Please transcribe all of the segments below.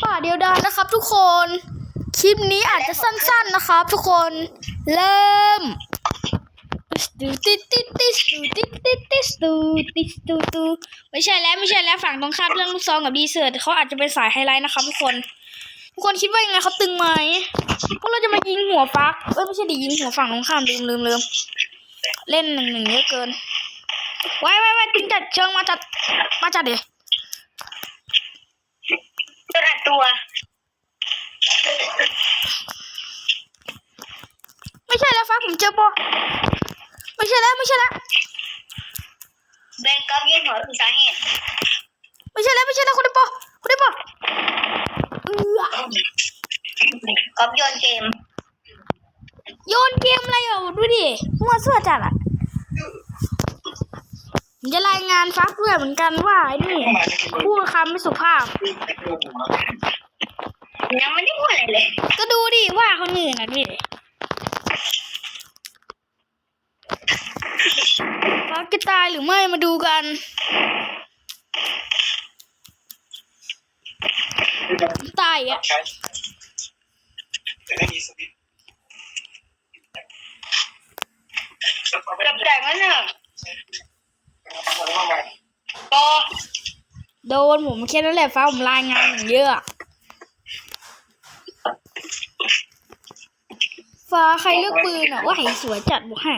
ป่าเดียวดายนะครับ ทุกคน คลิปนี้อาจจะสั้น ๆนะครับ ทุกคน เริ่มตูติดติดติดตูติดติดติดตูติดตูตูไม่ใช่แล้วไม่ใช่แล้วฝั่งตรงข้ามเรื่องลูกซองกับดีเซิร์ตเขาอาจจะเป็นสายไฮไลท์นะครับทุกคนทุกคนคิดว่ายังไงเขาตึงไหมพวกเราจะมายิงหัวฟักเอ้ยไม่ใช่ดิยิงหัวฝั่งตรงข้ามลืมลืมลืมเล่นหนึ่งหนึ่งเยอะเกินไว้ไว้ไว้ตึงจัดเชิงมาจัดมาจัดเดี๋ยว จะอัดตัว ไม่ใช่แล้วฟ้าผมเจอปอไม่ใช่แล้วไม่ใช่แล้วแบงก์กับยื่นหัวถึงสาเหตุไม่ใช่แล้วไม่ใช่แล้วคุณได้ปอคุณได้ปอเอือกับโยนเกมโยนเกมอะไรอะดูดิมั่วซั่วจัดอะผม จะรายงานฟักด้วยเหมือนกันว่าไอ้นี่พูดคำไม่สุภาพ ยังไม่ได้พูดอะไรเลย ก็ดูดิว่าคนอื่นอะดิฟักจะตายหรือไม่มาดูกันตายอะจะได้มีสวิตช์กับแต่งั้นน่ะ ปอโดนผมแค่นั้นแหละฟ้าผมรายงานอย่างเยอะอะฟ้าใครเลือกปืนอะว่าไหสวยจัดบุกให้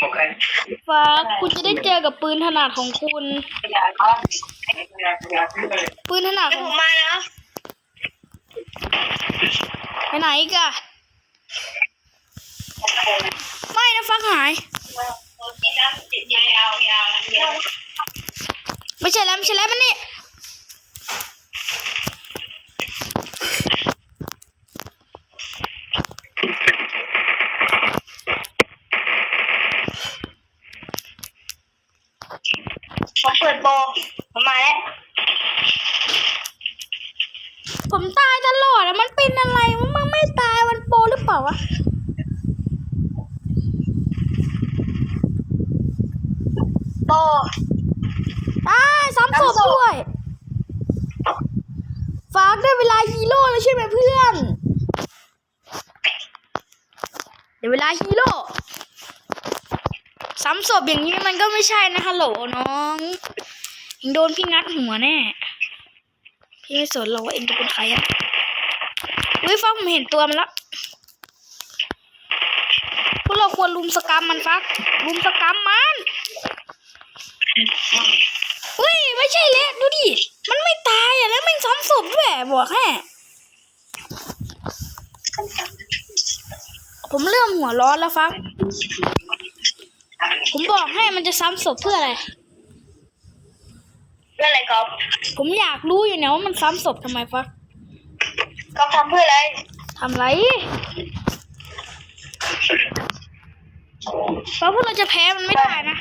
โอเคฟ้าคุณจะได้เจอกับปืนถนัดของคุณ ปืนถนัดเดี๋ยของวผมมานะไปไหนอีกอะไม่นะฟักหายยาวยาว ไม่ใช่แล้วไม่ใช่แล้วมันนี่ผมเปิดโปรผมมาแล้ว ผมตายตลอดอะมันเป็นอะไร มันมันไม่ตายมันโปรหรือเปล่าวะ โปร ตายซ้ำศพด้วยฟักได้เวลาฮีโร่แล้วใช่ไหมเพื่อนเดี๋ยวเวลาฮีโร่ซ้ำศพอย่างนี้มันก็ไม่ใช่นะฮัลโหลน้องเองโดนพี่งัดหัวแน่ พี่ไม่สนหรอกว่าเองจะเป็นใครอะอุ้ยฟักผมเห็นตัวมันแล้วพวกเราควรลุมสกรรมมันฟักลุมสกรรมมันอุ้ยไม่ใช่แล้วดูดิ มันายอะแล้วแม่งซ้ำศพด้วยบอกแค่ผมเริ่มหัวร้อนแล้วฟักผมบอกให้มันจะซ้ำศพเพื่ออะไร เพื่ออะไรก๊อฟผมอยากรู้อยู่เนี่ยว่ามันซ้ำศพทำไมฟักก๊อฟทำเพื่ออะไรทำไรฟักพวกเราจะแพ้มันไม่ได้นะ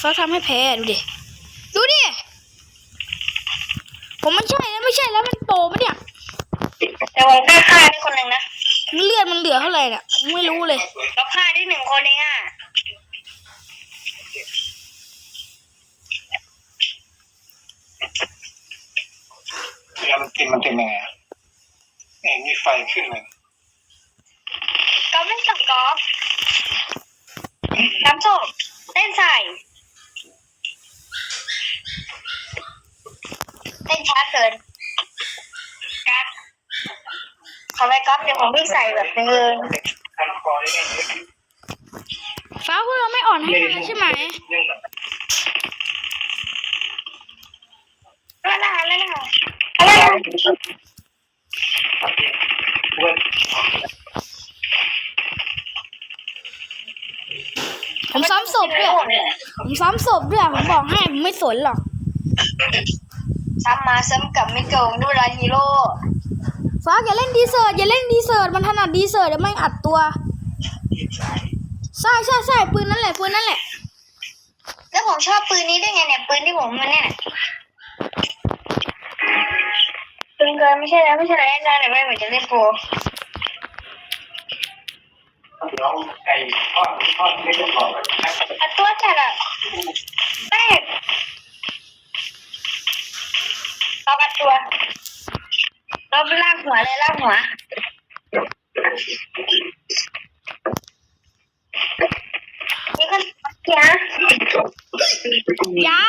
ฟักทำให้แพ้ดูดิดูดิ ผมไม่ใช่แล้วไม่ใช่แล้วมันโตไหมเนี่ย แต่ผมแค่ฆ่าได้คนหนึ่งนะเลือดมันเหลือเท่าไหร่เนี่ยไม่รู้เลยก็ฆ่าได้หนึ่งคนเองอะเวลามันเต็มมันเต็มยังไงอะเอ็มีไฟขึ้นเลยก๊อฟไม่สั่งก๊อฟน้ำศพเต้นใส่ เต้นช้าเกินครับขอไปก๊อฟเดี๋ยวผมไม่ใส่แบบนึงเลยคันคอได้ไงฟ้าพวกเราไม่อ่อนให้มันแล้วใช่ไหมนึ่งแบบอะไรนะอะไรนะอะไรนะเว้ยผมซ้ำศพด้วย ผมซ้ำศพด้วย ผมบอกให้ผมไม่สนหรอก ซ้ำมาซ้ำกลับไม่โกงดูแลฮีโร่ฟ้าอย่าเล่นดีเซิร์ตอย่าเล่นดีเซิร์ตมันถนัดดีเซิร์ตเดี๋ยวไม่งอัดตัวใช่ใช่ใช่ปืนนั่นแหละปืนนั่นแหละ แล้วผมชอบปืนนี้ได้ไงเนี่ยปืนที่ผมมันเนี่ยปืนเกินไม่ใช่แล้วไม่ใช่แล้วนะเดี๋ยวไม่เหมือนจะเล่นโปรเดี๋ยวไอ้ทอดทอดไม่ต้องบอกเลยอัดตัวจัดอะแม่ ตอบอัดตัวก็ลากหัวเลยลากหัวนี่ก็เสียอยา